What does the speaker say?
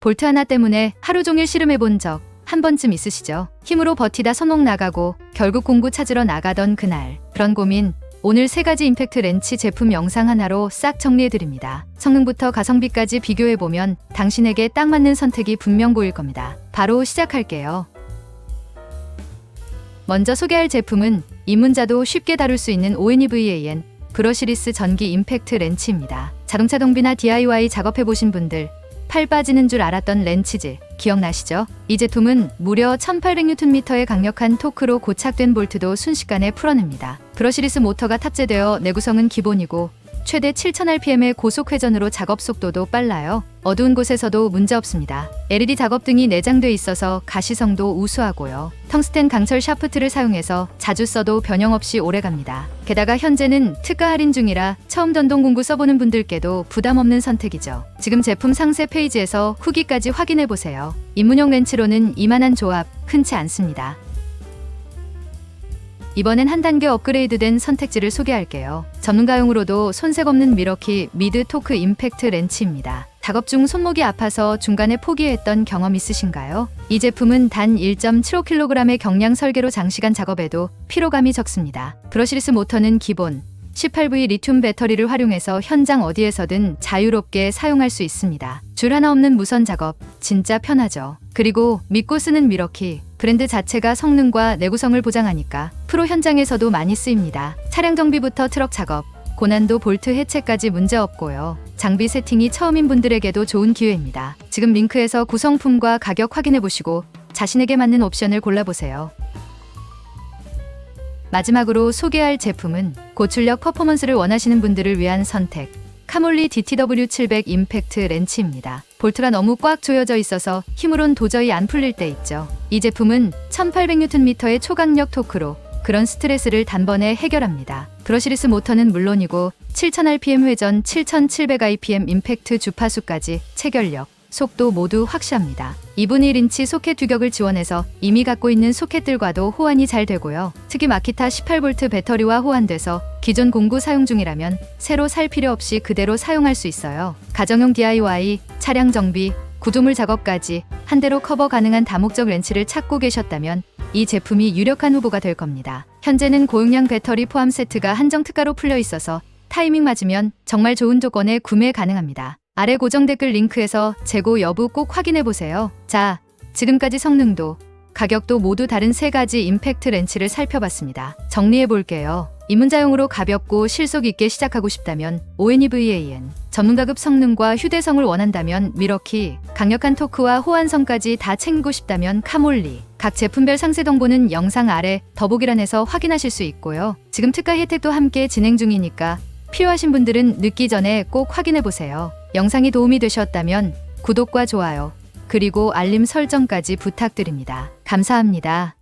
볼트 하나 때문에 하루 종일 씨름해 본 적 한 번쯤 있으시죠? 힘으로 버티다 손목 나가고 결국 공구 찾으러 나가던 그날. 그런 고민 오늘 세 가지 임팩트 렌치 제품 영상 하나로 싹 정리해 드립니다. 성능부터 가성비까지 비교해 보면 당신에게 딱 맞는 선택이 분명 보일 겁니다. 바로 시작할게요. 먼저 소개할 제품은 입문자도 쉽게 다룰 수 있는 ONEVAN 브러시리스 전기 임팩트 렌치입니다. 자동차 동비나 DIY 작업해 보신 분들 팔 빠지는 줄 알았던 렌치즈 기억나시죠? 이 제품은 무려 1800Nm의 강력한 토크로 고착된 볼트도 순식간에 풀어냅니다. 브러시리스 모터가 탑재되어 내구성은 기본이고 최대 7000rpm의 고속 회전으로 작업 속도도 빨라요. 어두운 곳에서도 문제 없습니다. LED 작업 등이 내장돼 있어서 가시성도 우수하고요. 텅스텐 강철 샤프트를 사용해서 자주 써도 변형 없이 오래갑니다. 게다가 현재는 특가 할인 중이라 처음 전동 공구 써보는 분들께도 부담 없는 선택이죠. 지금 제품 상세 페이지에서 후기까지 확인해 보세요. 입문용 렌치로는 이만한 조합 흔치 않습니다. 이번엔 한 단계 업그레이드된 선택지를 소개할게요. 전문가용으로도 손색 없는 미러키 미드 토크 임팩트 렌치입니다. 작업 중 손목이 아파서 중간에 포기했던 경험 있으신가요? 이 제품은 단 1.75kg의 경량 설계로 장시간 작업에도 피로감이 적습니다. 브러시리스 모터는 기본 18V 리튬 배터리를 활용해서 현장 어디에서든 자유롭게 사용할 수 있습니다. 줄 하나 없는 무선 작업 진짜 편하죠. 그리고 믿고 쓰는 미러키 브랜드 자체가 성능과 내구성을 보장하니까 프로 현장에서도 많이 쓰입니다. 차량 정비부터 트럭 작업, 고난도 볼트 해체까지 문제 없고요. 장비 세팅이 처음인 분들에게도 좋은 기회입니다. 지금 링크에서 구성품과 가격 확인해 보시고 자신에게 맞는 옵션을 골라보세요. 마지막으로 소개할 제품은 고출력 퍼포먼스를 원하시는 분들을 위한 선택. 카몰리 DTW700 임팩트 렌치입니다. 볼트가 너무 꽉 조여져 있어서 힘으론 도저히 안 풀릴 때 있죠. 이 제품은 1800Nm의 초강력 토크로 그런 스트레스를 단번에 해결합니다. 브러시리스 모터는 물론이고 7000rpm 회전, 7700rpm 임팩트 주파수까지 체결력, 속도 모두 확실합니다. 2분의 1인치 소켓 규격을 지원해서 이미 갖고 있는 소켓들과도 호환이 잘 되고요. 특히 마키타 18V 배터리와 호환돼서 기존 공구 사용 중이라면 새로 살 필요 없이 그대로 사용할 수 있어요. 가정용 DIY, 차량 정비, 구조물 작업까지 한 대로 커버 가능한 다목적 렌치를 찾고 계셨다면 이 제품이 유력한 후보가 될 겁니다. 현재는 고용량 배터리 포함 세트가 한정 특가로 풀려 있어서 타이밍 맞으면 정말 좋은 조건에 구매 가능합니다. 아래 고정 댓글 링크에서 재고 여부 꼭 확인해 보세요. 자, 지금까지 성능도 가격도 모두 다른 세 가지 임팩트 렌치를 살펴봤습니다. 정리해 볼게요. 입문자용으로 가볍고 실속 있게 시작하고 싶다면 ONEVAN, 전문가급 성능과 휴대성을 원한다면 미러키, 강력한 토크와 호환성까지 다 챙기고 싶다면 카몰리. 각 제품별 상세 정보는 영상 아래 더보기란에서 확인하실 수 있고요. 지금 특가 혜택도 함께 진행 중이니까 필요하신 분들은 늦기 전에 꼭 확인해 보세요. 영상이 도움이 되셨다면 구독과 좋아요, 그리고 알림 설정까지 부탁드립니다. 감사합니다.